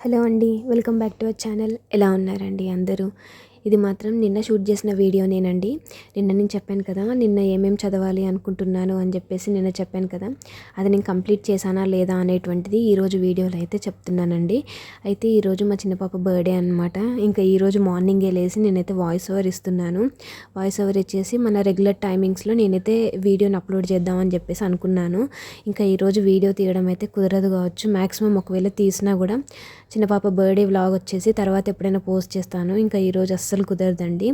Hello అండి welcome back to our channel. ఎలా ఉన్నారండి అందరూ? ఇది మాత్రం నిన్న షూట్ చేసిన వీడియోనేనండి నిన్న నేను చెప్పాను కదా నిన్న ఏమేమి చదవాలి అనుకుంటున్నాను అని చెప్పేసి నిన్న చెప్పాను కదా అది నేను కంప్లీట్ చేశానా లేదా అనేటువంటిది ఈరోజు వీడియోలో అయితే చెప్తున్నానండి. అయితే ఈరోజు మా చిన్న పాప బర్త్డే అనమాట ఇంకా ఈరోజు మార్నింగే లేసి నేనైతే వాయిస్ ఓవర్ ఇస్తున్నాను. వాయిస్ ఓవర్ ఇచ్చేసి మన రెగ్యులర్ టైమింగ్స్లో నేనైతే వీడియోని అప్లోడ్ చేద్దామని చెప్పేసి అనుకున్నాను. ఇంకా ఈరోజు వీడియో తీయడం అయితే కుదరదు కావచ్చు. మ్యాక్సిమం ఒకవేళ తీసినా కూడా చిన్న పాప బర్త్డే వ్లాగ్ వచ్చేసి తర్వాత ఎప్పుడైనా పోస్ట్ చేస్తాను. ఇంకా ఈరోజు అస్సలు కుదరదండి.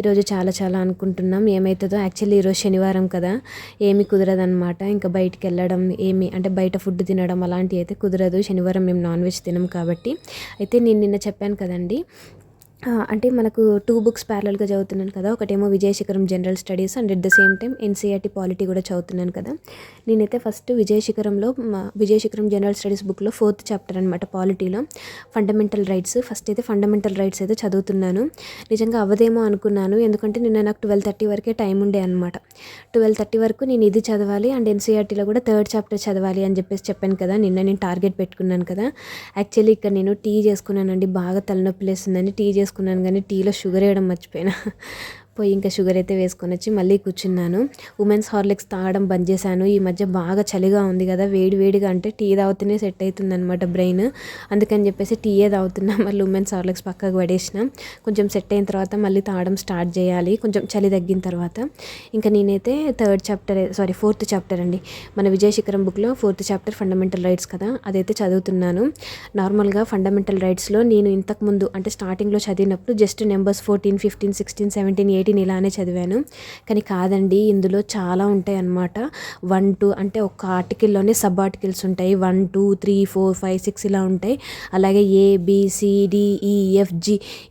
ఈరోజు చాలా చాలా అనుకుంటున్నాం. ఏమవుతుందో యాక్చువల్లీ ఈరోజు శనివారం కదా. ఏమి కుదరదనమాట ఇంకా బయటికి వెళ్ళడం ఏమి అంటే బయట ఫుడ్ తినడం అలాంటివి అయితే కుదరదు. శనివారం మేము నాన్ వెజ్ తినం కాబట్టి. అయితే నేను నిన్న చెప్పాను కదండి అంటే మనకు టూ బుక్స్ ప్యారల్గా చదువుతున్నాను కదా. ఒకటేమో Vijayashikharam general studies and at the same time NCERT polity కూడా చదువుతున్నాను కదా. నేనైతే ఫస్ట్ విజయశిఖరంలో మా విజయశిఖరం జనరల్ స్టడీస్ బుక్లో ఫోర్త్ చాప్టర్ అనమాట పాలిటీలో ఫండమెంటల్ రైట్స్ ఫస్ట్ అయితే ఫండమెంటల్ రైట్స్ అయితే చదువుతున్నాను. నిజంగా అవ్వదేమో అనుకున్నాను. ఎందుకంటే నిన్న నాకు ట్వెల్వ్ థర్టీ వరకే టైం ఉండే అనమాట ట్వెల్వ్ థర్టీ వరకు నేను ఇది చదవాలి అండ్ ఎన్సీఆర్టీలో కూడా థర్డ్ చాప్టర్ చదవాలి అని చెప్పేసి చెప్పాను కదా. నిన్న నేను టార్గెట్ పెట్టుకున్నాను కదా. యాక్చువల్లీ ఇక్కడ నేను టీ చేసుకున్నానండి. బాగా తలనొప్పి లేస్తుందని టీ చేసుకున్నాను కానీ టీలో షుగర్ వేయడం మర్చిపోయినా. పోయి ఇంకా షుగర్ అయితే వేసుకొని వచ్చి మళ్ళీ కూర్చున్నాను. ఉమెన్స్ హార్లిక్స్ తాగడం బంద్ చేశాను. ఈ మధ్య బాగా చలిగా ఉంది కదా వేడి వేడిగా అంటే టీ తాగుతూనే సెట్ అవుతుంది అనమాట బ్రెయిన్. అందుకని చెప్పేసి టీయే తాగుతున్నా. మళ్ళీ ఉమెన్స్ హార్లిక్స్ పక్కకు పడేసిన. కొంచెం సెట్ అయిన తర్వాత మళ్ళీ తాగడం స్టార్ట్ చేయాలి. కొంచెం చలి తగ్గిన తర్వాత. ఇంకా నేనైతే third chapter sorry fourth chapter అండి. మన విజయశిఖరం బుక్లో ఫోర్త్ చాప్టర్ ఫండమెంటల్ రైట్స్ కదా అదైతే చదువుతున్నాను. నార్మల్గా ఫండమెంటల్ రైట్స్లో నేను ఇంతకుముందు అంటే స్టార్టింగ్లో చదివినప్పుడు just numbers fourteen fifteen sixteen seventeen eighteen ఇలానే చదివాను. కానీ కాదండి ఇందులో చాలా ఉంటాయి అన్నమాట వన్ టూ అంటే ఒక ఆర్టికల్లోనే సబ్ ఆర్టికల్స్ ఉంటాయి. One two three four five six ఇలా ఉంటాయి. అలాగే ఏ బి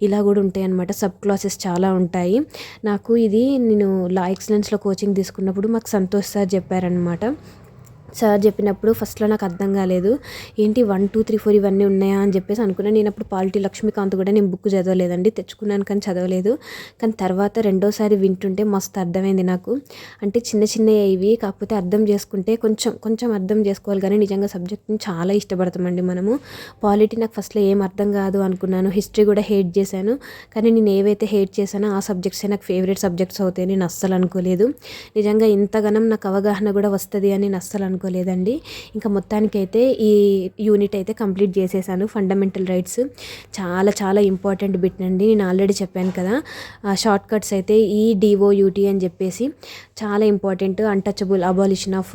ఇలా కూడా ఉంటాయి అన్నమాట సబ్ క్లాసెస్ చాలా ఉంటాయి. నాకు ఇది నేను లా ఎక్సలెన్స్లో కోచింగ్ తీసుకున్నప్పుడు మాకు సంతోష్ సార్ చెప్పారనమాట సార్ చెప్పినప్పుడు ఫస్ట్లో నాకు అర్థం కాలేదు. ఏంటి వన్ టూ త్రీ ఫోర్ ఇవన్నీ ఉన్నాయా అని చెప్పేసి అనుకున్నాను నేను అప్పుడు పాలిటీ లక్ష్మీకాంత్ కూడా నేను బుక్ చదవలేదండి. తెచ్చుకున్నాను కానీ చదవలేదు. కానీ తర్వాత రెండోసారి వింటుంటే మస్తు అర్థమైంది నాకు. అంటే చిన్న చిన్న ఇవి. కాకపోతే అర్థం చేసుకుంటే కొంచెం కొంచెం అర్థం చేసుకోవాలి కానీ నిజంగా సబ్జెక్ట్ని చాలా ఇష్టపడతామండి మనము. పాలిటీ నాకు ఫస్ట్లో ఏం అర్థం కాదు అనుకున్నాను. హిస్టరీ కూడా హేట్ చేశాను. కానీ నేను ఏవైతే హేట్ చేశానో ఆ సబ్జెక్ట్సే నాకు ఫేవరెట్ సబ్జెక్ట్స్ అవుతాయి నేను అస్సలు అనుకోలేదు. నిజంగా ఇంతగానం నాకు అవగాహన కూడా వస్తుంది అని నేను అస్సలు అనుకోలేదండి ఇంకా మొత్తానికైతే ఈ యూనిట్ అయితే కంప్లీట్ చేసేసాను. ఫండమెంటల్ రైట్స్ చాలా చాలా ఇంపార్టెంట్ బిట్ అండి. నేను ఆల్రెడీ చెప్పాను కదా. షార్ట్ కట్స్ అయితే ఈ డిఓయూటీ అని చెప్పేసి చాలా important. Untouchable abolition of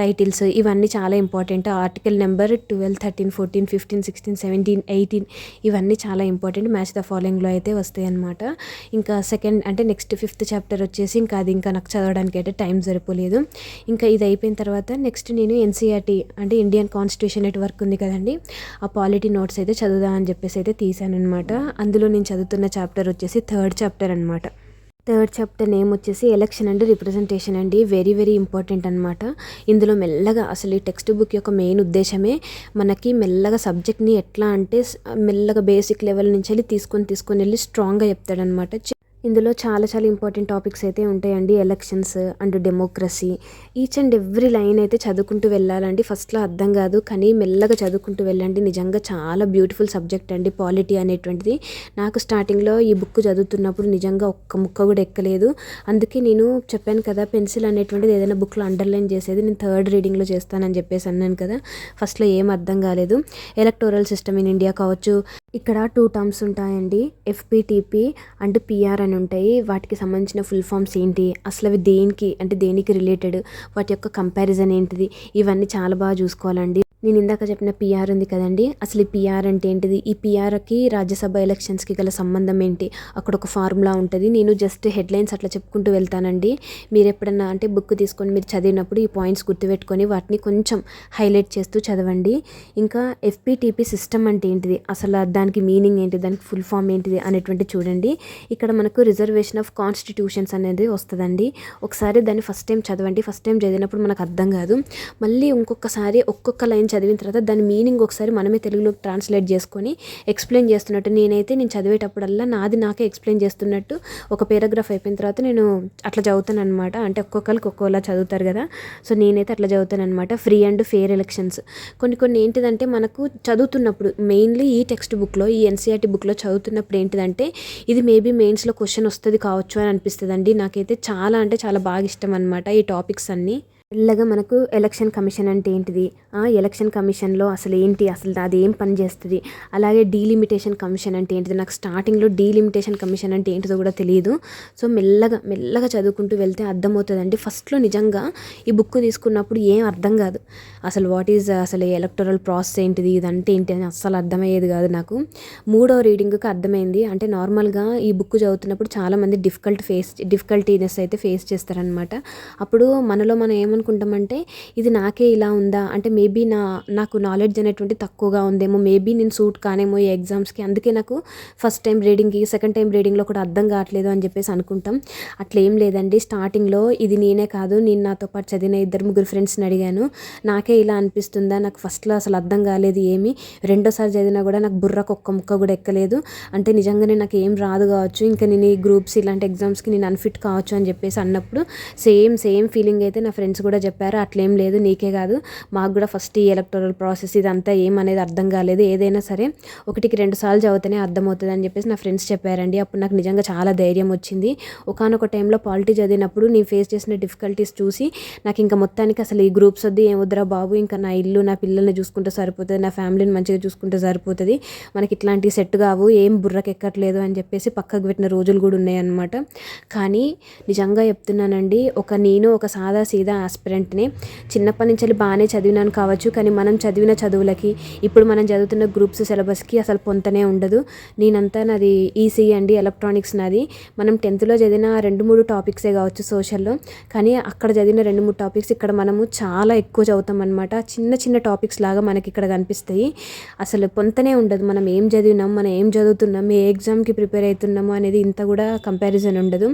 titles ఇవన్నీ చాలా important. Article number twelve thirteen fourteen fifteen sixteen seventeen eighteen ఇవన్నీ చాలా ఇంపార్టెంట్. మ్యాచ్ ద ఫాలోయింగ్లో అయితే వస్తాయి అనమాట ఇంకా సెకండ్ అంటే నెక్స్ట్ ఫిఫ్త్ చాప్టర్ వచ్చేసి ఇంకా అది ఇంకా నాకు చదవడానికి అయితే టైం సరిపోలేదు. ఇంకా ఇది అయిపోయిన తర్వాత నెక్స్ట్ నెక్స్ట్ నేను ఎన్సీఆర్టీ అంటే ఇండియన్ కాన్స్టిట్యూషన్ నెట్వర్క్ ఉంది కదండి ఆ పాలిటీ నోట్స్ అయితే చదువుదా అని చెప్పేసి అయితే తీశాను అనమాట అందులో నేను చదువుతున్న చాప్టర్ వచ్చేసి థర్డ్ చాప్టర్ అనమాట థర్డ్ చాప్టర్ నేమ్ వచ్చేసి ఎలక్షన్ అండ్ రిప్రజెంటేషన్ అండి వెరీ వెరీ ఇంపార్టెంట్ అనమాట ఇందులో మెల్లగా అసలు ఈ టెక్స్ట్ బుక్ యొక్క మెయిన్ ఉద్దేశమే మనకి మెల్లగా సబ్జెక్ట్ని ఎట్లా అంటే మెల్లగా బేసిక్ లెవెల్ నుంచి వెళ్ళి తీసుకొని తీసుకొని వెళ్ళి స్ట్రాంగ్గా చెప్తాడనమాట ఇందులో చాలా చాలా ఇంపార్టెంట్ టాపిక్స్ అయితే ఉంటాయండి. Elections and democracy each and every line అయితే చదువుకుంటూ వెళ్ళాలండి. ఫస్ట్లో అర్థం కాదు కానీ మెల్లగా చదువుకుంటూ వెళ్ళండి. నిజంగా చాలా బ్యూటిఫుల్ సబ్జెక్ట్ అండి పాలిటీ అనేటువంటిది. నాకు స్టార్టింగ్లో ఈ బుక్ చదువుతున్నప్పుడు నిజంగా ఒక్క ముక్క కూడా ఎక్కలేదు. అందుకే నేను చెప్పాను కదా పెన్సిల్ అనేటువంటిది ఏదైనా బుక్లో అండర్లైన్ చేసేది నేను థర్డ్ రీడింగ్లో చేస్తానని చెప్పేసి అన్నాను కదా. ఫస్ట్లో ఏం అర్థం కాలేదు. ఎలక్టోరల్ సిస్టమ్ ఇన్ ఇండియా కావచ్చు. ఇక్కడ టూ టర్మ్స్ ఉంటాయండి. ఎఫ్పిటిపి అండ్ పిఆర్ అని ఉంటాయి. వాటికి సంబంధించిన ఫుల్ ఫామ్స్ ఏంటి? అసలు అవి దేనికి? అంటే దేనికి రిలేటెడ్ వాటి యొక్క కంపారిజన్ ఏంటిది? ఇవన్నీ చాలా బాగా చూసుకోవాలండి. నేను ఇందాక చెప్పిన పిఆర్ ఉంది కదండి. అసలు ఈ పిఆర్ అంటే ఏంటిది? ఈ పిఆర్కి రాజ్యసభ ఎలక్షన్స్కి గల సంబంధం ఏంటి? అక్కడ ఒక ఫార్ములా ఉంటుంది. నేను జస్ట్ హెడ్లైన్స్ అట్లా చెప్పుకుంటూ వెళ్తానండి. మీరు ఎప్పుడన్నా అంటే బుక్ తీసుకొని మీరు చదివినప్పుడు ఈ పాయింట్స్ గుర్తుపెట్టుకొని వాటిని కొంచెం హైలైట్ చేస్తూ చదవండి. ఇంకా ఎఫ్పిటిపి సిస్టమ్ అంటే ఏంటిది? అసలు దానికి మీనింగ్ ఏంటి? దానికి ఫుల్ ఫామ్ ఏంటిది? అనేటువంటి చూడండి. ఇక్కడ మనకు రిజర్వేషన్ ఆఫ్ కాన్స్టిట్యూషన్స్ అనేది వస్తుందండి. ఒకసారి దాన్ని ఫస్ట్ టైం చదవండి. ఫస్ట్ టైం చదివినప్పుడు మనకు అర్థం కాదు. మళ్ళీ ఇంకొకసారి ఒక్కొక్క లైన్ చదివిన తర్వాత దాని మీనింగ్ ఒకసారి మనమే తెలుగులోకి ట్రాన్స్లేట్ చేసుకొని ఎక్స్ప్లెయిన్ చేస్తున్నట్టు నేనైతే నేను చదివేటప్పుడల్లా నాది నాకే ఎక్స్ప్లెయిన్ చేస్తున్నట్టు ఒక పేరాగ్రాఫ్ అయిపోయిన తర్వాత నేను అట్లా చదువుతాను అనమాట అంటే ఒక్కొక్కరికి ఒక్కోలా చదువుతారు కదా. సో నేనైతే అట్లా చదువుతాను అనమాట ఫ్రీ అండ్ ఫేర్ ఎలక్షన్స్ కొన్ని కొన్ని ఏంటిదంటే మనకు చదువుతున్నప్పుడు మెయిన్లీ ఈ టెక్స్ట్ బుక్లో ఈ ఎన్సీఆర్టీ బుక్లో చదువుతున్నప్పుడు ఏంటిదంటే ఇది మేబీ మెయిన్స్లో క్వశ్చన్ వస్తుంది కావచ్చు అని అనిపిస్తుంది అండి నాకైతే చాలా అంటే చాలా బాగా ఇష్టం అనమాట ఈ టాపిక్స్ అన్నీ. మెల్లగా మనకు ఎలక్షన్ కమిషన్ అంటే ఏంటిది? ఆ ఎలక్షన్ కమిషన్లో అసలు ఏంటి? అసలు అది ఏం పని చేస్తుంది? అలాగే డీలిమిటేషన్ కమిషన్ అంటే ఏంటిది? నాకు స్టార్టింగ్లో డీలిమిటేషన్ కమిషన్ అంటే ఏంటిదో కూడా తెలియదు. సో మెల్లగా మెల్లగా చదువుకుంటూ వెళ్తే అర్థమవుతుందండి. ఫస్ట్లో నిజంగా ఈ బుక్ తీసుకున్నప్పుడు ఏం అర్థం కాదు. అసలు వాట్ ఈజ్ అసలు ఎలక్టోరల్ ప్రాసెస్ ఏంటిది? ఇదంటే ఏంటి అని అస్సలు అర్థమయ్యేది కాదు నాకు. మూడో రీడింగ్కి అర్థమైంది. అంటే నార్మల్గా ఈ బుక్ చదువుతున్నప్పుడు చాలామంది డిఫికల్ట్ ఫేస్ డిఫికల్టీనెస్ అయితే ఫేస్ చేస్తారనమాట అప్పుడు మనలో మనం ఏమనుకుంటామంటే ఇది నాకే ఇలా ఉందా? అంటే మేబీ నా నాకు నాలెడ్జ్ అనేటువంటి తక్కువగా ఉందేమో మేబీ నేను సూట్ కానేమో ఈ ఎగ్జామ్స్కి అందుకే నాకు ఫస్ట్ టైం రీడింగ్కి సెకండ్ టైం రీడింగ్లో కూడా అర్థం కావట్లేదు అని చెప్పేసి అనుకుంటాం. అట్లా ఏం లేదండి స్టార్టింగ్లో ఇది నేనే కాదు నేను నాతో పాటు చదివిన ఇద్దరు ముగ్గురు ఫ్రెండ్స్ని అడిగాను. నాకే ఇలా అనిపిస్తుందా? నాకు ఫస్ట్లో అసలు అర్థం కాలేదు ఏమి. రెండోసారి చదివినా కూడా నాకు బుర్రకు ఒక్క ముక్క కూడా ఎక్కలేదు. అంటే నిజంగానే నాకు ఏం రాదు కావచ్చు. ఇంకా నేను ఈ గ్రూప్స్ ఇలాంటి ఎగ్జామ్స్కి నేను అన్ఫిట్ కావచ్చు అని చెప్పేసి అన్నప్పుడు సేమ్ సేమ్ ఫీలింగ్ అయితే నా ఫ్రెండ్స్ కూడా కూడా చెప్పారు అట్లేం లేదు నీకే కాదు. మాకు కూడా ఫస్ట్ ఈ ఎలక్టోరల్ ప్రాసెస్ ఇదంతా ఏమనేది అర్థం కాలేదు. ఏదైనా సరే ఒకటికి రెండు సార్లు చదివితేనే అర్థమవుతుంది అని చెప్పేసి నా ఫ్రెండ్స్ చెప్పారండి. అప్పుడు నాకు నిజంగా చాలా ధైర్యం వచ్చింది. ఒకనొక టైంలో పాలిటీ చదివినప్పుడు నేను ఫేస్ చేసిన డిఫికల్టీస్ చూసి నాకు ఇంకా మొత్తానికి అసలు ఈ గ్రూప్స్ వద్దు ఏం బాబు ఇంకా నా ఇల్లు నా పిల్లల్ని చూసుకుంటే సరిపోతుంది నా ఫ్యామిలీని మంచిగా చూసుకుంటే సరిపోతుంది. మనకి ఇట్లాంటివి సెట్ కావు ఏం బుర్రకు ఎక్కట్లేదు అని చెప్పేసి పక్కకు పెట్టిన రోజులు కూడా ఉన్నాయన్నమాట. కానీ నిజంగా చెప్తున్నానండి ఒక నేను ఒక సాదా సీదా ఆస్పిరెంట్ని చిన్నప్పటి నుంచి బాగానే చదివినాను కావచ్చు కానీ మనం చదివిన చదువులకి ఇప్పుడు మనం చదువుతున్న గ్రూప్స్ సిలబస్కి అసలు పొంతనే ఉండదు. నేనంతా నాది ఈసీ అండి ఎలక్ట్రానిక్స్ నాది. మనం టెన్త్లో చదివిన రెండు మూడు టాపిక్సే కావచ్చు సోషల్లో కానీ అక్కడ చదివిన రెండు మూడు టాపిక్స్ ఇక్కడ మనము చాలా ఎక్కువ చదువుతాం అనమాట చిన్న చిన్న టాపిక్స్ లాగా మనకి ఇక్కడ కనిపిస్తాయి. అసలు పొంతనే ఉండదు. మనం ఏం చదివినాం మనం ఏం చదువుతున్నాం ఏ ఎగ్జామ్కి ప్రిపేర్ అవుతున్నాము అనేది ఇంత కూడా కంపారిజన్ ఉండదు.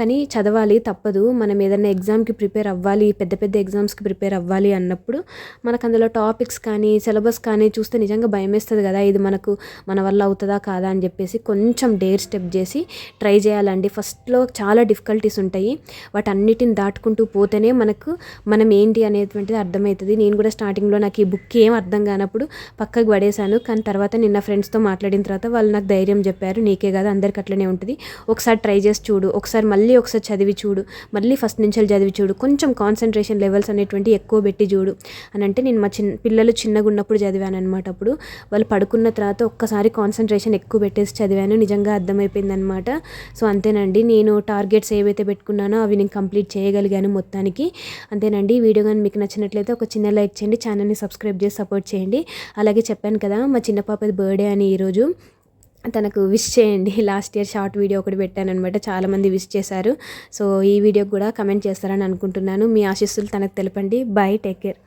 కానీ చదవాలి తప్పదు. మనం ఏదైనా ఎగ్జామ్కి ప్రిపేర్ అవ్వాలి పెద్ద పెద్ద పెద్ద ఎగ్జామ్స్కి ప్రిపేర్ అవ్వాలి అన్నప్పుడు మనకు అందులో టాపిక్స్ కానీ సిలబస్ కానీ చూస్తే నిజంగా భయం వేస్తుంది కదా. ఇది మనకు మన వల్ల అవుతుందా కాదా అని చెప్పేసి కొంచెం డేర్ స్టెప్ చేసి ట్రై చేయాలండి. ఫస్ట్లో చాలా డిఫికల్టీస్ ఉంటాయి. వాటన్నిటిని దాటుకుంటూ పోతేనే మనకు మనం ఏంటి అనేటువంటిది అర్థమవుతుంది. నేను కూడా స్టార్టింగ్లో నాకు ఈ బుక్ ఏం అర్థం కానప్పుడు పక్కకు పడేశాను. కానీ తర్వాత నిన్న ఫ్రెండ్స్తో మాట్లాడిన తర్వాత వాళ్ళు నాకు ధైర్యం చెప్పారు. నీకే కదా అందరికి అట్లనే ఉంటుంది. ఒకసారి ట్రై చేసి చూడు. ఒకసారి మళ్ళీ ఒకసారి చదివి చూడు. మళ్ళీ ఫస్ట్ నుంచి చదివి చూడు. కొంచెం కాన్సన్ట్రేషన్ లెవెల్స్ అనేటువంటి ఎక్కువ పెట్టి చూడు. అని అంటే నేను మా చిన్న పిల్లలు చిన్నగా ఉన్నప్పుడు చదివాను అనమాట అప్పుడు. వాళ్ళు పడుకున్న తర్వాత ఒక్కసారి కాన్సన్ట్రేషన్ ఎక్కువ పెట్టేసి చదివాను. నిజంగా అర్థమైపోయింది అనమాట సో అంతేనండి. నేను టార్గెట్స్ ఏవైతే పెట్టుకున్నానో అవి నేను కంప్లీట్ చేయగలిగాను మొత్తానికి. అంతేనండి. ఈ వీడియో కానీ మీకు నచ్చినట్లయితే ఒక చిన్న లైక్ చేయండి. ఛానల్ని సబ్స్క్రైబ్ చేసి సపోర్ట్ చేయండి. అలాగే చెప్పాను కదా మా చిన్న పాపది బర్త్డే అని ఈరోజు. తనకు విష్ చేయండి. లాస్ట్ ఇయర్ షార్ట్ వీడియో ఒకటి పెట్టాను అనమాట చాలామంది విష్ చేశారు. సో ఈ వీడియో కూడా కమెంట్ చేస్తారని అనుకుంటున్నాను. మీ ఆశీస్సులు తనకు తెలపండి. Bye take care